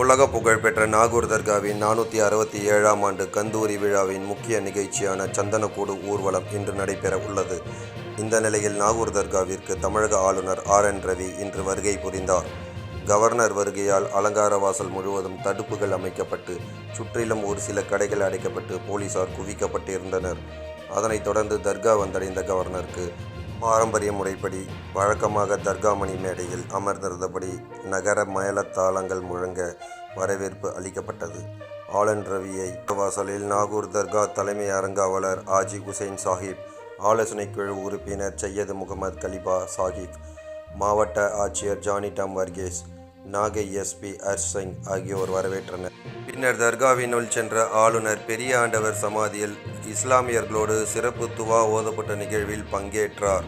உலக புகழ்பெற்ற நாகூர் தர்காவின் நானூற்றி அறுபத்தி ஏழாம் ஆண்டு கந்தூரி விழாவின் முக்கிய நிகழ்ச்சியான சந்தனக்கூடு ஊர்வலம் இன்று நடைபெற உள்ளது. இந்த நிலையில் நாகூர் தர்காவிற்கு தமிழக ஆளுநர் ஆர் என் ரவி இன்று வருகை புரிந்தார். கவர்னர் வருகையால் அலங்கார வாசல் முழுவதும் தடுப்புகள் அமைக்கப்பட்டு சுற்றிலும் ஒரு சில கடைகள் அடைக்கப்பட்டு போலீசார் குவிக்கப்பட்டிருந்தனர். அதனைத் தொடர்ந்து தர்கா வந்தடைந்த கவர்னருக்கு பாரம்பரிய முறைப்படி வழக்கமாக தர்கா மணி மேடையில் அமர்ந்திருந்தபடி நகர மயலத்தாளங்கள் முழங்க வரவேற்பு அளிக்கப்பட்டது. ஆலன் ரவியை வாசலில் நாகூர் தர்கா தலைமை அரங்காவலர் ஆஜி ஹுசைன் சாஹிப் ஆலோசனை குழு உறுப்பினர் சையது முகமது கலிபா சாஹிப் மாவட்ட ஆட்சியர் Johnny Tom Varghese Nagai SP ஹர்ஷிங் ஆகியோர் வரவேற்றனர். பின்னர் தர்காவினுள் சென்ற ஆளுநர் பெரிய ஆண்டவர் சமாதியில் இஸ்லாமியர்களோடு சிறப்பு துவா ஓதப்பட்ட நிகழ்வில் பங்கேற்றார்.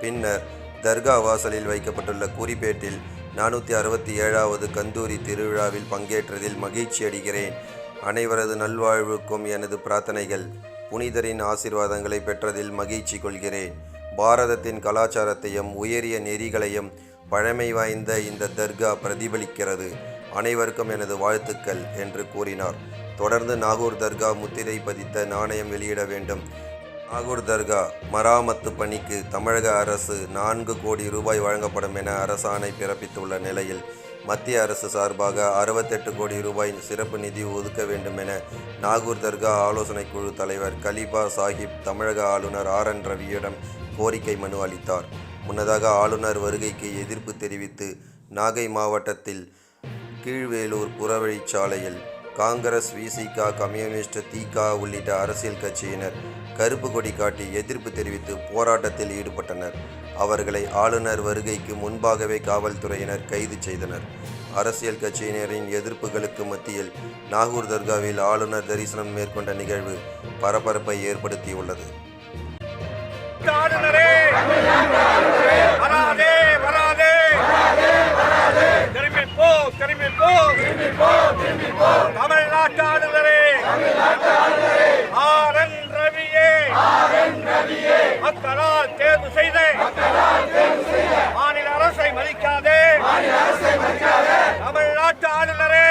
பின்னர் தர்கா வாசலில் வைக்கப்பட்டுள்ள குறிப்பேட்டில் நானூற்றி அறுபத்தி ஏழாவது கந்தூரி திருவிழாவில் பங்கேற்றதில் மகிழ்ச்சி அடைகிறேன். அனைவரது நல்வாழ்வுக்கும் எனது பிரார்த்தனைகள். புனிதரின் ஆசிர்வாதங்களை பெற்றதில் மகிழ்ச்சி கொள்கிறேன். பாரதத்தின் கலாச்சாரத்தையும் உயரிய நெறிகளையும் பழமை வாய்ந்த இந்த தர்கா பிரதிபலிக்கிறது. அனைவருக்கும் எனது வாழ்த்துக்கள் என்று கூறினார். தொடர்ந்து நாகூர் தர்கா முத்திரை பதித்த நாணயம் வெளியிட வேண்டும். நாகூர் தர்கா மராமத்து பணிக்கு தமிழக அரசு நான்கு கோடி ரூபாய் வழங்கப்படும் என அரசாணை பிறப்பித்துள்ள நிலையில் மத்திய அரசு சார்பாக அறுபத்தெட்டு கோடி ரூபாய் சிறப்பு நிதி ஒதுக்க வேண்டும் என நாகூர் தர்கா ஆலோசனை குழு தலைவர் கலிபா சாஹிப் தமிழக ஆளுநர் ஆர் என் ரவியிடம் கோரிக்கை மனு அளித்தார். முன்னதாக ஆளுநர் வருகைக்கு எதிர்ப்பு தெரிவித்து நாகை மாவட்டத்தில் கீழ்வேலூர் புறவழிச்சாலையில் காங்கிரஸ் விசிகா கம்யூனிஸ்ட் திகா உள்ளிட்ட அரசியல் கட்சியினர் கருப்பு கொடி காட்டி எதிர்ப்பு தெரிவித்து போராட்டத்தில் ஈடுபட்டனர். அவர்களை ஆளுநர் வருகைக்கு முன்பாகவே காவல்துறையினர் கைது செய்தனர். அரசியல் கட்சியினரின் எதிர்ப்புகளுக்கு மத்தியில் நாகூர் தர்காவில் ஆளுநர் தரிசனம் மேற்கொண்ட நிகழ்வு பரபரப்பை ஏற்படுத்தியுள்ளது ஆளுநரே வராதே வராதே திரும்பி போ திரும்பி போ தமிழ்நாட்டு ஆளுநரே ஆர் என் ரவியே. மக்களால் தேர்வு செய்த. மாநில அரசை மதிக்காதே. தமிழ்நாட்டு ஆளுநரே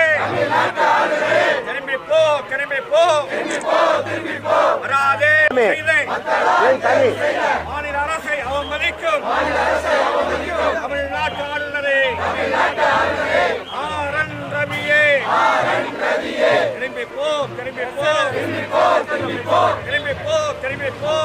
திரும்பி போ திரும்பி போ வராதே மாநில அரசை அவமதிக்கும். தமிழ்நாட்டு ஆளுநரே திரும்பி போ திரும்பி போ.